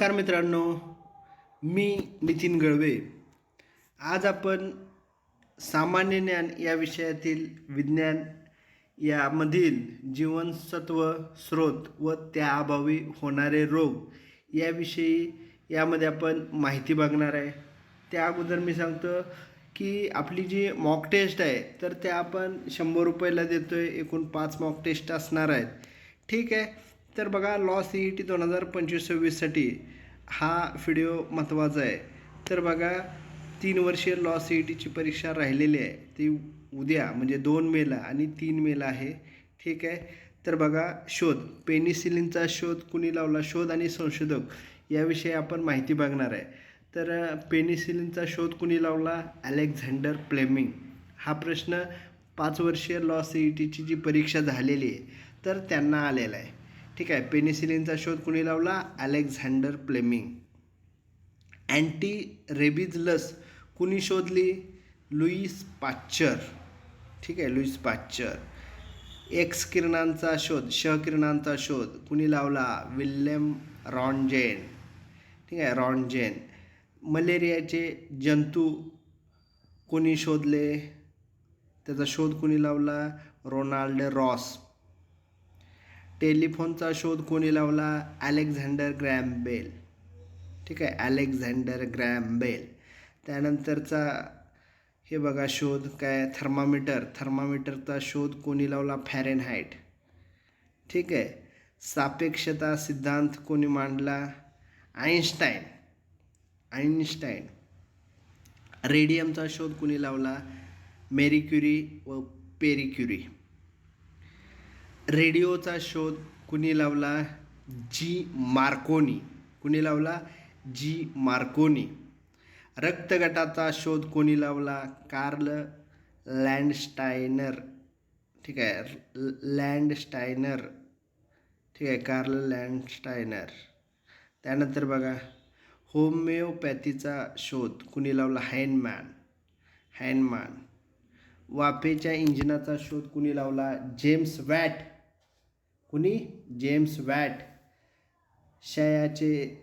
नमस्कार मित्रांनो मी नितीन गळवे. आज आपण सामान्य ज्ञान या विषयातील विज्ञान यामधील जीवनसत्व स्रोत व त्याअभावी होणारे रोग याविषयी यामध्ये आपण माहिती बघणार आहे. त्या अगोदर मी सांगतो की आपली जी मॉक टेस्ट आहे तर त्या आपण शंभर रुपयाला देतो आहे एकूण पाच मॉक टेस्ट असणार आहेत. ठीक आहे? तर बघा लॉ सी ई टी दोन हजार पंचवीस सव्वीससाठी हा व्हिडिओ महत्त्वाचा आहे. तर बघा तीन वर्षीय लॉ सी ई टीची परीक्षा राहिलेली आहे. ती उद्या म्हणजे दोन मेला आणि तीन मेला आहे. ठीक आहे? तर बघा शोध. पेनिसिलिनचा शोध कुणी लावला? शोध आणि संशोधक. याविषयी आपण माहिती बघणार आहे. तर पेनिसिलिनचा शोध कुणी लावला? अलेक्झांडर प्लेमिंग हा प्रश्न पाच वर्षीय लॉ सी ई टीची जी परीक्षा झालेली आहे तर त्यांना आलेला आहे. ठीक आहे पेनिसिलिनचा शोध कुणी लावला? अलेक्झांडर प्लेमिंग अँटी रेबीज लस कुणी शोधली? लुईस पाच्चर ठीक आहे लुईस पाच्चर एक्स किरणांचा शोध शहकिरणांचा किरणांचा शोध कुणी लावला? विल्यम रॉनजेन ठीक आहे रॉनजेन मलेरियाचे जंतू कोणी शोधले? त्याचा शोध कुणी लावला? रोनाल्ड रॉस टेलिफोनचा शोध कोणी लावला? Alexander Graham Bell. ठीक आहे अलेक्झांडर ग्रॅम बेल. त्यानंतरचा हे बघा शोध काय? थर्मामीटर. थर्मामीटरचा शोध कोणी लावला? फॅरेनहाईट. ठीक आहे सापेक्षता सिद्धांत कोणी मांडला? आईन्स्टाईन आईन्स्टाईन रेडियमचा शोध कोणी लावला? मेरी क्युरी व पेरी क्युरी. रेडिओचा शोध कुणी लावला? G Marconi. कुणी लावला? G Marconi. रक्तगटाचा शोध कोणी लावला? Karl Landsteiner. ठीक आहे लँडस्टायनर. ठीक आहे कार्ल लँडस्टायनर. त्यानंतर बघा होमिओपॅथीचा शोध कुणी लावला? हॅनमॅन. हॅनमॅन. वाफेच्या इंजिनाचा शोध कुणी लावला? James Watt. कुणी? James Watt. शयाचे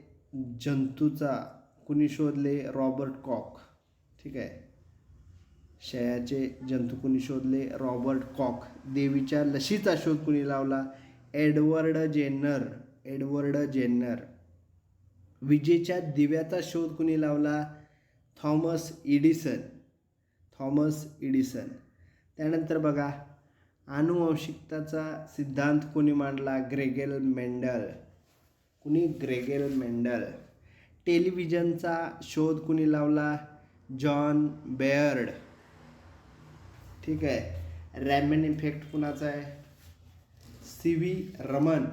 जंतूचा कुणी शोधले? Robert Koch. ठीक आहे. शयाचे जंतू कुणी शोधले? Robert Koch. देवीच्या लशीचा शोध कुणी लावला? Edward Jenner. Edward Jenner. विजेच्या दिव्याचा शोध कुणी लावला? Thomas Edison. Thomas Edison. त्यानंतर बघा आनुवंशिकताचा सिद्धांत कोणी मांडला? Gregor Mendel. कुणी? Gregor Mendel. टेलिव्हिजनचा शोध कुणी लावला? John Baird. ठीक आहे. रॅमन इफेक्ट कुणाचा आहे? C V Raman.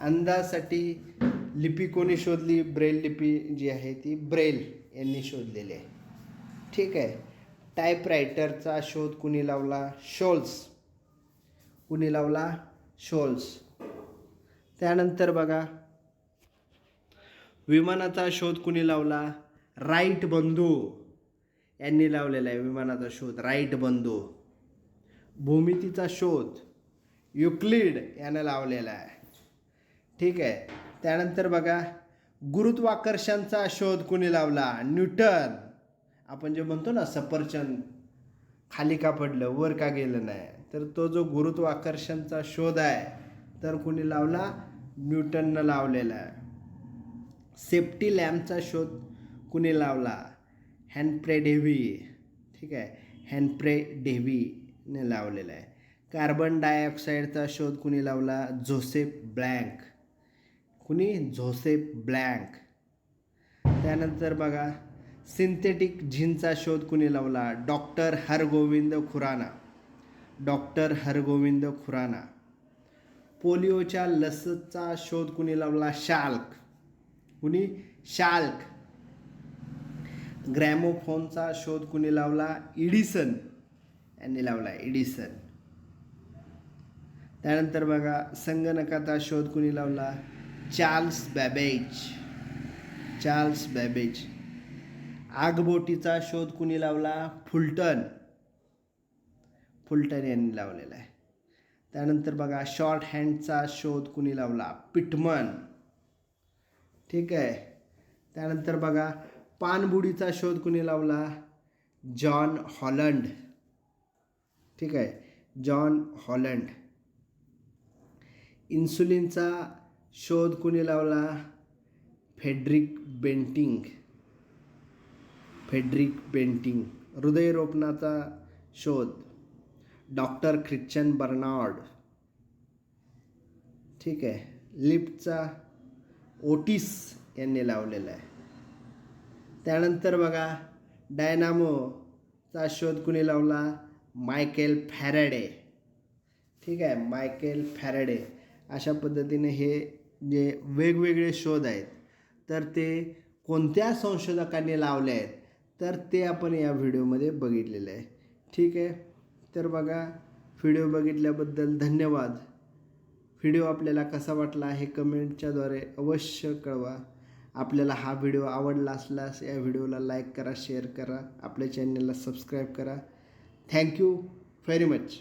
अंदासाठी लिपी कोणी शोधली? ब्रेल लिपी जी आहे ती ब्रेल यांनी शोधलेली आहे. ठीक आहे. टायपरायटरचा शोध कुणी लावला? शोल्स. कुणी लावला? शोल्स. त्यानंतर बघा. विमानाचा शोध कुणी लावला? राईट बंधू. यांनी लावलेला आहे विमानाचा शोध राईट बंधू. भूमितीचा शोध युक्लिड यानं लावलेला आहे. ठीक आहे. त्यानंतर बघा गुरुत्वाकर्षणचा शोध कुणी लावला? न्यूटन. आपण जे म्हणतो ना सफरचंद खाली का पडलं वर का गेलं नाही तर तो जो गुरुत्वाकर्षणचा शोध आहे तर कुणी लावला? न्यूटननं लावलेला आहे. सेफ्टी लॅम्पचा शोध कुणी लावला? हॅनप्रे डेव्ही ठीक आहे? हॅनप्रे डेव्हीने लावलेला आहे. कार्बन डायऑक्साईडचा शोध कुणी लावला? Joseph Black. कुणी? Joseph Black. त्यानंतर बघा सिंथेटिक झिनचा शोध कुणी लावला? डॉक्टर हरगोविंद खुराना. डॉक्टर हरगोविंद खुराना. पोलिओच्या लसचा शोध कुणी लावला? शाल्क. कुणी? शाल्क. ग्रॅमोफोनचा शोध कुणी लावला? इडिसन. यांनी लावला इडिसन. त्यानंतर बघा संगणकाचा शोध कुणी लावला? Charles Babbage. Charles Babbage. आगबोटीचा शोध कुणी लावला? फुलटन फुलटन यांनी लावलेला आहे. त्यानंतर बघा शॉर्ट हँडचा शोध कुणी लावला? पिटमन. ठीक आहे. त्यानंतर बघा पानबुडीचा शोध कुणी लावला? John Holland. ठीक आहे. John Holland. इन्सुलिनचा शोध कुणी लावला? Frederick Banting. फेड्रिक पेंटिंग हृदयरोपणाचा शोध डॉक्टर ख्रिश्चन बर्नार्ड. ठीक आहे लिफ्टचा ओटिस यांनी लावलेला आहे. त्यानंतर बघा डायनामोचा शोध कुणी लावला? Michael Faraday. ठीक आहे मायकेल फॅरेडे. अशा पद्धतीने हे जे वेगवेगळे शोध आहेत तर ते कोणत्या संशोधकांनी लावले आहेत? तर ते आपण या व्हिडिओमध्ये बघितलेलं आहे. ठीक आहे? तर बघा व्हिडिओ बघितल्याबद्दल धन्यवाद. व्हिडिओ आपल्याला कसा वाटला हे कमेंटच्याद्वारे अवश्य कळवा. आपल्याला हा व्हिडिओ आवडला असल्यास या व्हिडिओला लाईक करा शेअर करा आपल्या चॅनलला सबस्क्राईब करा. Thank you very much.